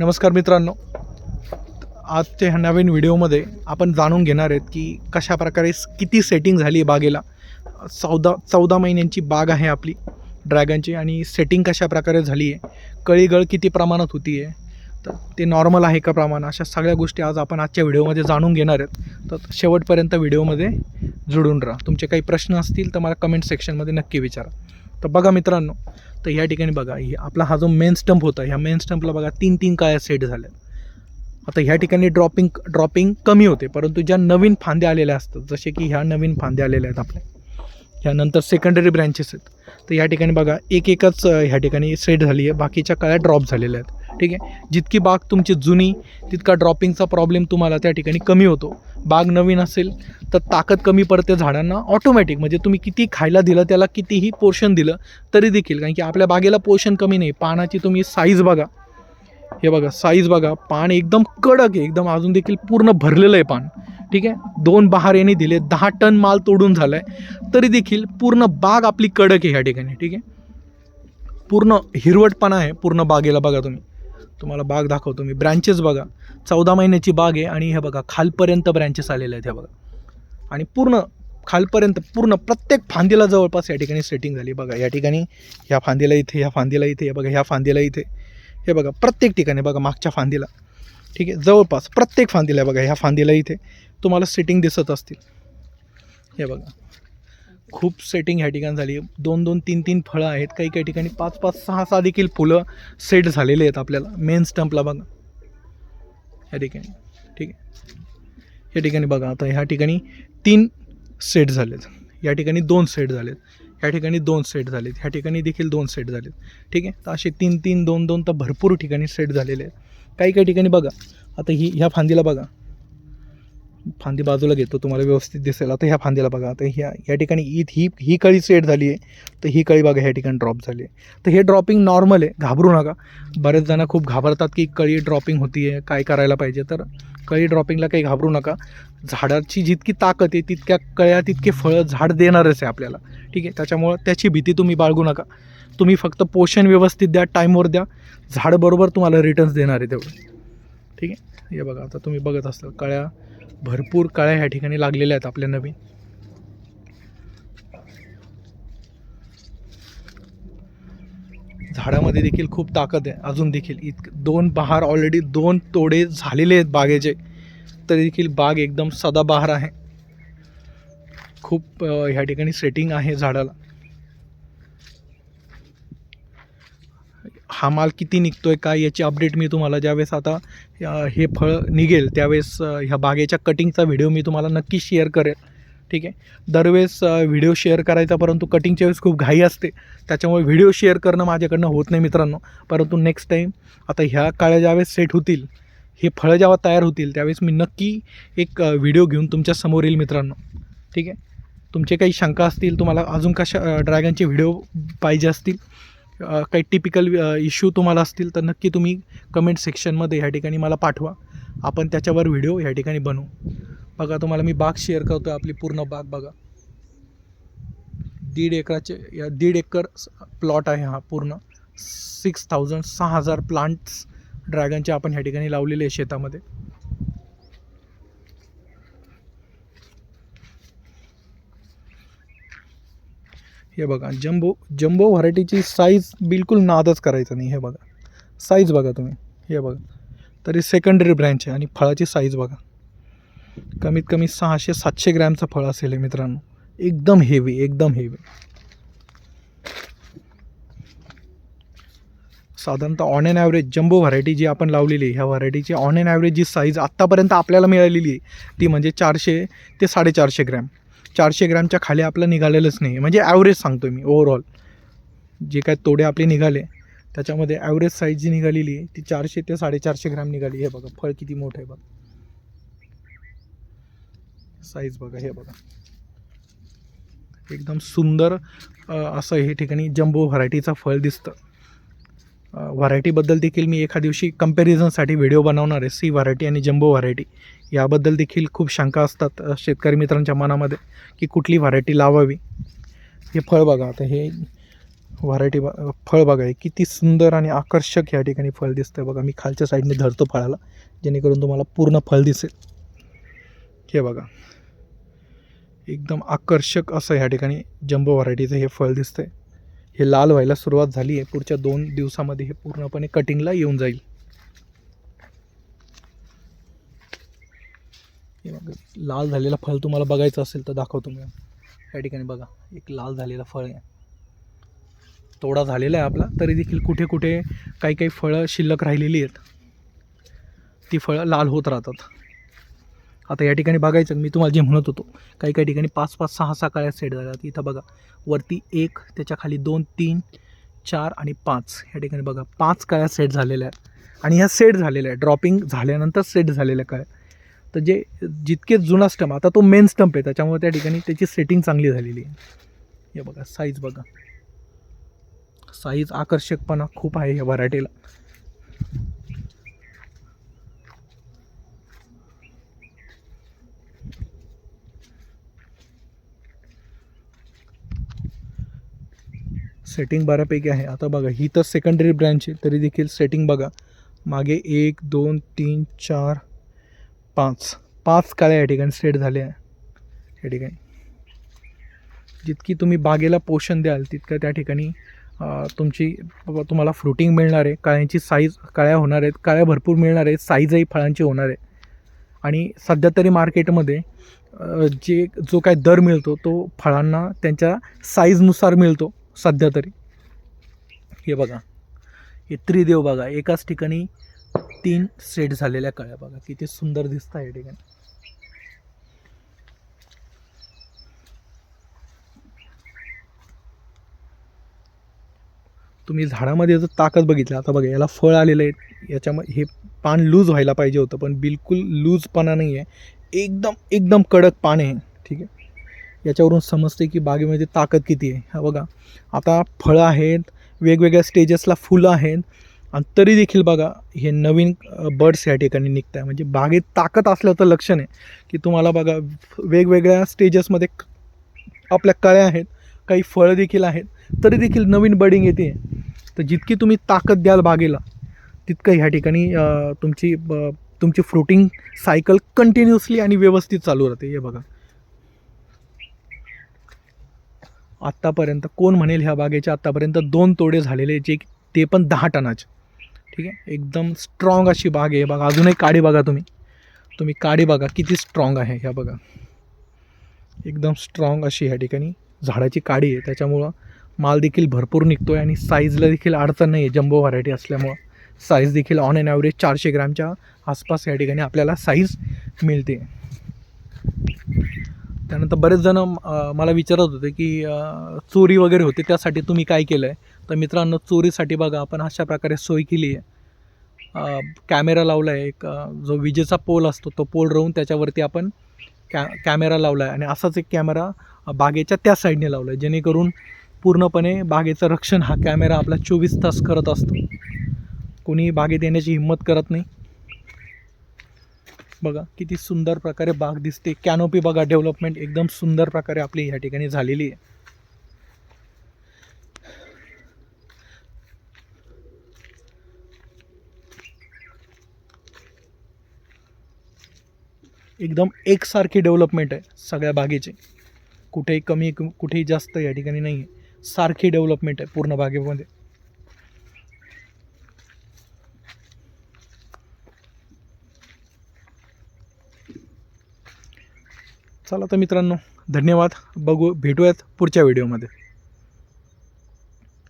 नमस्कार मित्रांनो. आजच्या ह्या नवीन व्हिडिओमध्ये आपण जाणून घेणार आहेत की कशा प्रकारे किती सेटिंग झाली आहे बागेला. चौदा चौदा महिन्यांची बाग आहे आपली ड्रॅगनची आणि सेटिंग कशा प्रकारे झाली आहे कळीगळ किती प्रमाणात होती आहे तर ते नॉर्मल आहे का प्रमाण अशा सगळ्या गोष्टी आज आपण आजच्या व्हिडिओमध्ये जाणून घेणार आहेत. तर शेवटपर्यंत व्हिडिओमध्ये जुळून राहा. तुमचे काही प्रश्न असतील तर मला कमेंट सेक्शनमध्ये नक्की विचारा. तर बघा मित्रांनो तर या ठिकाणी बघा आपला हा जो मेन स्टंप होता ह्या मेन स्टंपला बघा तीन तीन काळ्या सेट झाल्या. आता ह्या ठिकाणी ड्रॉपिंग ड्रॉपिंग कमी होते परंतु ज्या नवीन फांद्या आलेल्या असतात जसे की ह्या नवीन फांद्या आलेल्या आहेत आपल्या ह्यानंतर सेकंडरी ब्रँचेस आहेत. तर या ठिकाणी बघा एक एकच ह्या ठिकाणी सेट झाली आहे. बाकीच्या काळ्या ड्रॉप झालेल्या आहेत. ठीक आहे? जितकी बाग तुमची जुनी तितका ड्रॉपिंगचा प्रॉब्लेम तुम्हाला त्या ठिकाणी कमी होतो. बाग नवीन असेल तर ताकद कमी पडते झाडांना ऑटोमॅटिक म्हणजे तुम्ही किती खायला दिलं त्याला कितीही पोर्शन दिलं तरी देखील. कारण की आपल्या बागेला पोषण कमी नाही. पानाची तुम्ही साईज बघा. हे बघा साईज बघा. पान एकदम कडक आहे. एकदम अजून देखील पूर्ण भरलेलं आहे पान. ठीक आहे? दोन बहार यांनी दिले दहा टन माल तोडून झाला आहे तरी देखील पूर्ण बाग आपली कडक आहे ह्या ठिकाणी ठीक आहे? पूर्ण हिरवटपणा आहे पूर्ण बागेला बघा तुम्ही. तुम्हाला बाग दाखवतो मी. ब्रँचेस बघा. चौदा महिन्याची बाग आहे आणि हे बघा खालपर्यंत ब्रँचेस आलेले आहेत हे बघा. आणि पूर्ण खालपर्यंत पूर्ण प्रत्येक फांदीला जवळपास या ठिकाणी सेटिंग झाली. बघा या ठिकाणी ह्या फांदीला इथे ह्या फांदीला इथे हे बघा ह्या फांदीला इथे. हे बघा प्रत्येक ठिकाणी बघा मागच्या फांदीला. ठीक आहे? जवळपास प्रत्येक फांदीला बघा ह्या फांदीला इथे. तुम्हाला सेटिंग दिसत असतील. हे बघा. खूप सेटिंग ह्या ठिकाणी झाली. आहे दोन दोन तीन तीन फळं आहेत. काही काही ठिकाणी पाच पाच सहा सहा देखील फुलं सेट झालेले आहेत आपल्याला. मेन स्टंपला बघा. ह्या ठिकाणी. ठीक आहे. या ठिकाणी बघा. आता ह्या ठिकाणी तीन सेट झालेत. या ठिकाणी दोन सेट झालेत. ह्या ठिकाणी दोन सेट झालेत. ह्या ठिकाणी देखील दोन सेट झालेत. ठीक आहे? तर असे तीन तीन दोन दोन तर भरपूर ठिकाणी सेट झालेले आहेत. काही काही ठिकाणी बघा. आता ही ह्या फांदीला बघा. फांदी बाजूला घेतो तुम्हाला व्यवस्थित दिसेल. आता ह्या फांदीला बघा आता ह्या या ठिकाणी ईद ही ही कळी सेट झाली आहे. तर ही कळी बघा ह्या ठिकाणी ड्रॉप झाली आहे. तर हे ड्रॉपिंग नॉर्मल आहे घाबरू नका. बरेच जण खूप घाबरतात की कळी ड्रॉपिंग होती आहे काय करायला पाहिजे. तर कळी ड्रॉपिंगला काही घाबरू नका. झाडाची जितकी ताकद आहे तितक्या कळ्या तितके फळं झाड देणारच आहे आपल्याला. ठीक आहे? त्याच्यामुळं त्याची भीती तुम्ही बाळगू नका. तुम्ही फक्त पोषण व्यवस्थित द्या टाईमवर द्या. झाड बरोबर तुम्हाला रिटर्न्स देणार आहे तेवढं. ठीक आहे? हे बघा आता तुम्ही बघत असाल कळ्या भरपूर काळ्या ह्या ठिकाणी लागलेल्या आहेत आपल्या नवीन. झाडामध्ये देखील खूप ताकद आहे. अजून देखील इत दोन बहार ऑलरेडी दोन तोडे झालेले आहेत बागेचे. तरी देखील बाग एकदम सदाबहार आहे. खूप ह्या ठिकाणी सेटिंग आहे झाडाला. हा माल किती निघतो आहे काय याची अपडेट मी तुम्हाला ज्यावेळेस आता हे फळ निघेल त्यावेळेस ह्या बागेच्या कटिंगचा व्हिडिओ मी तुम्हाला नक्की शेअर करेल. ठीक आहे? दरवेळेस व्हिडिओ शेअर करायचा परंतु कटिंगच्या वेळेस खूप घाई असते. त्याच्यामुळे व्हिडिओ शेअर करणं माझ्याकडनं होत नाही मित्रांनो. परंतु नेक्स्ट टाईम आता ह्या काळ्या ज्यावेळेस सेट होतील हे फळं जेव्हा तयार होतील त्यावेळेस मी नक्की एक व्हिडिओ घेऊन तुमच्यासमोर येईल मित्रांनो. ठीक आहे? तुमचे काही शंका असतील तुम्हाला अजून कशा ड्रॅगनचे व्हिडिओ पाहिजे असतील काही टिपिकल इश्यू तुम्हाला असतील तर नक्की तुम्ही कमेंट सेक्शनमध्ये ह्या ठिकाणी मला पाठवा. आपण त्याच्यावर व्हिडिओ ह्या ठिकाणी बनवू. बघा तुम्हाला मी बाग शेअर करतो आपली पूर्ण बाग बघा. दीड एकराचे या दीड एकर प्लॉट आहे हा पूर्ण. सिक्स थाउजंड सहा हजार प्लांट्स ड्रॅगनचे आपण ह्या ठिकाणी लावलेले आहे शेतामध्ये. हे बघा जम्बो जम्बो व्हरायटीची साईज बिलकुल नादच करायचं नाही हे बघा. साईज बघा तुम्ही हे बघा. तरी सेकंडरी ब्रँच आहे आणि फळाची साईज बघा. कमीत कमी सहाशे सातशे ग्रॅमचं फळ असेल हे मित्रांनो. एकदम हेवी एकदम हेवी साधारणतः on and average jumbo variety जी आपण लावलेली आहे ह्या व्हरायटीची ऑन अँड ॲव्हरेज जी साईज आत्तापर्यंत आपल्याला मिळालेली आहे ती म्हणजे चारशे ते साडेचारशे ग्रॅम. चारशे ग्रॅमच्या खाली आपलं निघालेलंच नाही. म्हणजे ॲव्हरेज सांगतो मी ओव्हरऑल जे काय तोडे आपले निघाले त्याच्यामध्ये ॲव्हरेज साईज जी निघालेली आहे ती चारशे ते साडेचारशे ग्रॅम निघाली. हे बघा फळ किती मोठं आहे बघा. साईज बघा हे बघा. एकदम सुंदर असं हे ठिकाणी जम्बो व्हरायटीचं फळ दिसतं. व्हरायटीबद्दल देखील मी एका दिवशी कम्पॅरिझनसाठी व्हिडिओ बनवणार आहे. सी व्हरायटी आणि जम्बो व्हरायटी याबद्दल देखील खूप शंका असतात शेतकरी मित्रांच्या मनामध्ये की कुठली व्हरायटी लावावी? हे फळ बघा आता हे व्हरायटी बा फळ बघा हे किती सुंदर आणि आकर्षक या ठिकाणी फळ दिसतं बघा. मी खालच्या साईडने धरतो फळाला जेणेकरून तुम्हाला पूर्ण फळ दिसेल. हे बघा. एकदम आकर्षक असं ह्या ठिकाणी जम्बो व्हरायटीचं हे फळ दिसतं आहे हे लाल व्हायला सुरुवात झाली आहे. पुढच्या दोन दिवसामध्ये हे पूर्णपणे कटिंगला येऊन जाईल. लाल झालेला फळ तुम्हाला बघायचं असेल तर दाखवतो मी. या ठिकाणी बघा एक लाल झालेला फळ आहे. तोडा झालेला आहे आपला. तरी देखील कुठे कुठे काही काही फळं शिल्लक राहिलेली आहेत. ती फळं लाल होत राहतात. आता या ठिकाणी बघायचं मी तुम्हाला जे म्हणत होतो काही काही ठिकाणी पाच पाच सहा सहा काळ्या सेट झाल्यात इथं बघा वरती एक त्याच्याखाली दोन तीन चार आणि पाच. या ठिकाणी बघा पाच काळ्या सेट झालेल्या आहेत. आणि ह्या सेट झालेल्या आहेत. ड्रॉपिंग झाल्यानंतर सेट झालेल्या काळ्या तर जे जितके जुना स्टंप आता तो मेन स्टंप आहे. त्याच्यामुळे त्या ठिकाणी त्याची सेटिंग चांगली झालेली आहे. हे बघा साईज बघा. साईज आकर्षकपणा खूप आहे ह्या व्हरायटीला सेटिंग बऱ्यापैकी आहे. आता बघा ही तर सेकंडरी ब्रँच आहे तरी देखील सेटिंग बघा. मागे एक दोन तीन चार पाच. पाच काळ्या या ठिकाणी सेट झाले आहे. या ठिकाणी. जितकी तुम्ही बागेला पोषण द्याल तितकं त्या ठिकाणी तुमची तुम्हाला फ्रुटिंग मिळणार आहे. काळ्यांची साईज काळ्या होणार आहेत. काळ्या भरपूर मिळणार आहेत. साईजही फळांची होणार आहे. आणि सध्या तरी मार्केटमध्ये जे जो काय दर मिळतो तो फळांना त्यांच्या साईजनुसार मिळतो. सध्या तरी. हे बघा. हे त्रिदेव बघा. एकाच ठिकाणी तीन सेट झालेल्या कळ्या बघा. किती सुंदर दिसत आहे या ठिकाणी. तुम्ही झाडामध्ये जर ताकद बघितली. आता बघा याला फळ आलेलं आहे. याच्यामध्ये हे पान लूज व्हायला पाहिजे होतं पण बिलकुल लूजपणा नाही आहे एकदम एकदम कडक पान आहे. ठीक आहे? याच्यावरून समजते की बागेमध्ये ताकद किती आहे. हा बघा आता फळं आहेत वेगवेगळ्या स्टेजेसला फुलं आहेत आणि तरी देखील बघा हे नवीन बर्ड्स या ठिकाणी निघत आहे म्हणजे बागेत ताकद असल्याचं लक्षण आहे की तुम्हाला बघा वेगवेगळ्या स्टेजेसमध्ये आपल्या कळ्या आहेत काही फळं देखील आहेत तरी देखील नवीन बडिंग येते. तर जितकी तुम्ही ताकद द्याल बागेला तितकं ह्या ठिकाणी तुमची ब- तुमची फ्रुटिंग सायकल कंटिन्युअसली आणि व्यवस्थित चालू राहते. हे बघा. आत्तापर्यंत कोण म्हणेल ह्या बागेचे? आत्तापर्यंत दोन तोडे झालेले जे ते पण दहा टनाचे. ठीक आहे? एकदम स्ट्रॉंग अशी बाग आहे. बघा अजूनही काडी बघा तुम्ही. तुम्ही काडी बघा किती स्ट्रॉंग आहे ह्या बघा. एकदम स्ट्रॉंग अशी ह्या ठिकाणी झाडाची काडी आहे. त्याच्यामुळं माल देखील भरपूर निघतो आहे आणि साईजला देखील अडचण नाही आहे जम्बो व्हरायटी असल्यामुळं साईज देखील ऑन अँड ॲव्हरेज चारशे ग्रॅमच्या आसपास या ठिकाणी आपल्याला साईज मिळते. त्यानंतर बरेच जण मला विचारत होते की चोरी वगैरे होते त्यासाठी तुम्ही काय केलं आहे तर मित्रांनो चोरीसाठी बघा आपण अशा प्रकारे सोय केली आहे. कॅमेरा लावला आहे एक जो विजेचा पोल असतो तो पोल राहून त्याच्यावरती आपण कॅ कॅमेरा लावला आहे आणि असाच एक कॅमेरा बागेच्या त्या साईडने लावला आहे जेणेकरून पूर्णपणे बागेचं रक्षण हा कॅमेरा आपला चोवीस तास करत असतो. कोणी बागेत येण्याची हिंमत करत नाही. बघा किती सुंदर प्रकारे बाग दिसते. कॅनोपी बघा डेव्हलपमेंट एकदम सुंदर प्रकारे आपली ह्या ठिकाणी झालेली आहे. एकदम एकसारखी डेव्हलपमेंट आहे सगळ्या बागेची. कुठेही कमी कुठेही जास्त या ठिकाणी नाही आहे सारखी डेव्हलपमेंट आहे पूर्ण बागेमध्ये. चला तर मित्रांनो धन्यवाद. बघू भेटूयात पुढच्या व्हिडिओमध्ये.